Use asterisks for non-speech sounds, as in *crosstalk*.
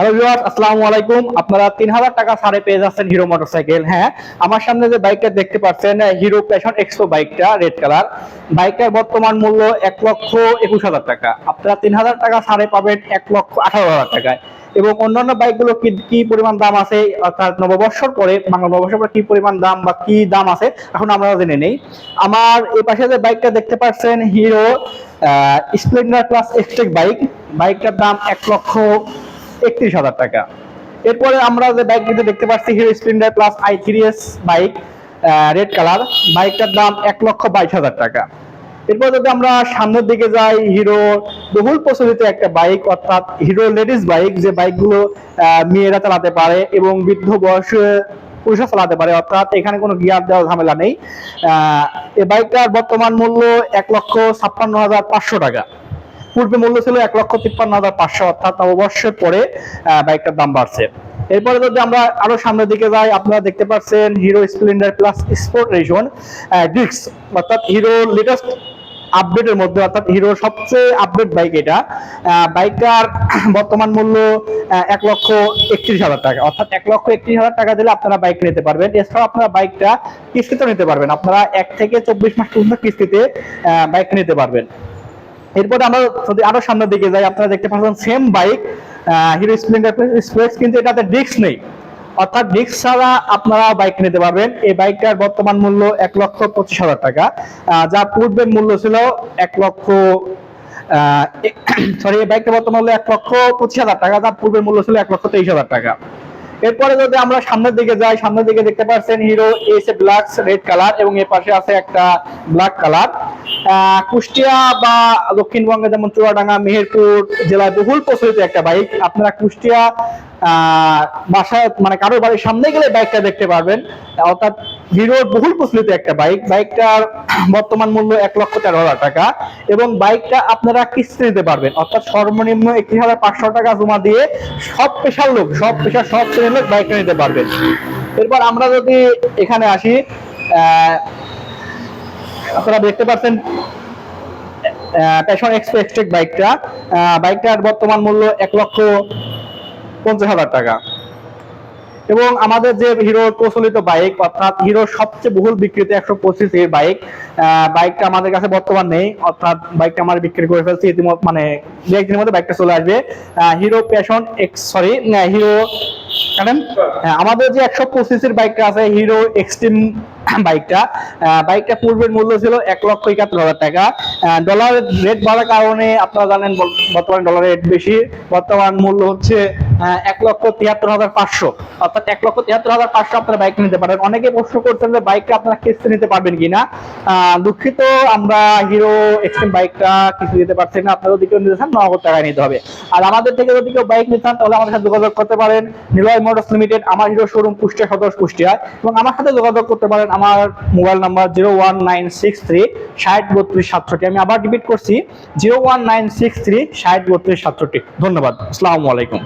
Hello viewers আসসালামু আলাইকুম। আপনারা তিন হাজার টাকা ছাড়ে পেয়ে যাচ্ছেন হিরো মোটরসাইকেল হ্যাঁ? আমার সামনে যে বাইকটা দেখতে পাচ্ছেন হিরো প্যাশন এক্সপো বাইকটা রেড কালার বাইকটার বর্তমান মূল্য এক লক্ষ একুশ হাজার টাকা। আপনারা তিন হাজার টাকা ছাড়ে পাবেন এক লক্ষ আঠারো হাজার টাকায়। এবং অন্যান্য বাইকগুলো কি কি পরিমাণ দাম আছে, অর্থাৎ নববর্ষর পরে বাংলা নববর্ষর পরে কি পরিমাণ দাম বা কি দাম আছে, এখন আমরা জেনে নেই। আমার এই পাশে যে বাইকটা দেখতে পাচ্ছেন Hero Splendor plus Xtec bike বাইকটার দাম এক লক্ষ একত্রিশ হাজার টাকা। এরপরে আমরা যে বাইকটিতে দেখতে পাচ্ছি Hero Splendor plus I three S bike red colour বাইকটার দাম এক লক্ষ বাইশ হাজার টাকা। এরপর যদি আমরা সামনের দিকে যাই হিরো বহুল প্রচলিত একটা বাইক অর্থাৎ হিরো লেডিস বাইক যে বাইকগুলো মেয়েরা চালাতে পারে এবং বৃদ্ধ বয়সে পুরুষরা চালাতে পারে, অর্থাৎ এখানে কোনো গিয়ার দেওয়ার ঝামেলা নেই। এই বাইকটার বর্তমান মূল্য এক লক্ষ ছাপ্পান্ন হাজার পাঁচশো টাকা। পূর্বে মূল্য ছিল এক লক্ষ তিপ্পান্ন হাজার পাঁচশো, অর্থাৎ নববর্ষের পরে বাইকটার দাম বাড়ছে। এরপরে যদি আমরা আরও সামনের দিকে যাই, আপনারা দেখতে পাচ্ছেন হিরো স্প্লেন্ডার প্লাস স্পোর্ট রেশন ডিক্স অর্থাৎ হিরো লেটেস্ট আপডেটের মধ্যে, অর্থাৎ হিরো সবচেয়ে আপডেট বাইক এটা। বাইকটার বর্তমান মূল্য এক লক্ষ একত্রিশ হাজার টাকা, অর্থাৎ এক লক্ষ একত্রিশ হাজার টাকা দিলে আপনারা বাইক নিতে পারবেন। এছাড়াও আপনারা বাইকটা কিস্তিতেও নিতে পারবেন। আপনারা এক থেকে চব্বিশ মাস পর্যন্ত কিস্তিতে বাইক নিতে পারবেন। এরপরে আমরা যদি আরও সামনের দিকে যাই, আপনারা দেখতে পাচ্ছেন same bike hero Splendor space কিন্তু এটাতে ডিস্ক নেই। অর্থাৎ ডিস্ক ছাড়া আপনারা বাইক নিতে পারবেন। এই বাইকটার বর্তমান মূল্য এক লক্ষ পঁচিশ হাজার টাকা। যা পূর্বের মূল্য ছিল এক লক্ষ সরি *coughs* এই বাইকটার বর্তমান মূল্য এক লক্ষ পঁচিশ হাজার টাকা যা পূর্বের মূল্য ছিল এক লক্ষ তেইশ হাজার টাকা। এরপরে যদি আমরা সামনের দিকে যাই, সামনের দিকে দেখতে পাচ্ছেন Hero S A black red colour এবং এর পাশে আছে একটা ব্ল্যাক কালার কুষ্টিয়া বা দক্ষিণবঙ্গে যেমন চুয়াডাঙ্গা, মেহেরপুর জেলায় বহুল প্রচলিত একটা বাইক আপনারা কুষ্টিয়া বাসায় মানে কারোর বাড়ির সামনে গেলে বাইকটা দেখতে পারবেন। অর্থাৎ হিরোর বহুল প্রচলিত একটা বাইক বাইকটার বর্তমান মূল্য এক লক্ষ তেরো হাজার টাকা এবং বাইকটা আপনারা কিস্তি নিতে পারবেন। অর্থাৎ সর্বনিম্ন একত্রিশ হাজার পাঁচশো টাকা জমা দিয়ে সব পেশার লোক, সব পেশার, সব শ্রেণির লোক বাইকটা নিতে পারবেন। এরপর আমরা যদি এখানে আসি আপনারা দেখতে পাচ্ছেন প্যাশন এক্সপ্রেস বাইকটা বাইকটার বর্তমান মূল্য এক লক্ষ পঞ্চাশ হাজার টাকা। এবং আমাদের যে হিরোর প্রচলিত বাইক অর্থাৎ হিরোর সবচেয়ে বহুল বিক্রিত একশো পঁচিশ এর বাইক বাইকটা আমাদের কাছে বর্তমান নেই। অর্থাৎ বাইকটা আমরা বিক্রি করে ফেলছি ইতিমধ্যে মানে দু একদিনের মধ্যে বাইকটা চলে আসবে। Hero passion X sorry Hero আমাদের যে একশো পঁচিশের বাইকটা আছে, হিরো এক্সট্রিম বাইকটা বাইকটা পূর্বের মূল্য ছিল এক লক্ষ একাত্তর হাজার টাকা। ডলার রেট বাড়ার কারণে আপনারা জানেন বর্তমানে ডলারের রেট বেশি। বর্তমান মূল্য হচ্ছে এক লক্ষ তিয়াত্তর হাজার পাঁচশো। অর্থাৎ এক লক্ষ তিয়াত্তর হাজার পাঁচশো আপনারা বাইক নিতে পারেন। অনেকে প্রশ্ন করছেন যে বাইকটা আপনারা কিস্তি নিতে পারবেন কিনা। দুঃখিত, আমরা হিরো এক্সট্রিম বাইকটা কিছু দিতে পারছি না। আপনারা যদি কেউ নিতে চান নগদ টাকায় নিতে হবে। আর আমাদের থেকে যদি কেউ বাইক নিতে চান, তাহলে আমাদের সাথে যোগাযোগ করতে পারেন। নিলয় মোটরস লিমিটেড আমার হিরো শোরুম কুষ্টিয়া সদর কুষ্টিয়া এবং আমার সাথে যোগাযোগ করতে পারেন আমার mobile number zero one nine six three ষাট বত্রিশ সাতষট্টি। আমি আবার রিপিট করছি zero one nine six three ষাট বত্রিশ সাতষট্টি। ধন্যবাদ। আসসালামু আলাইকুম।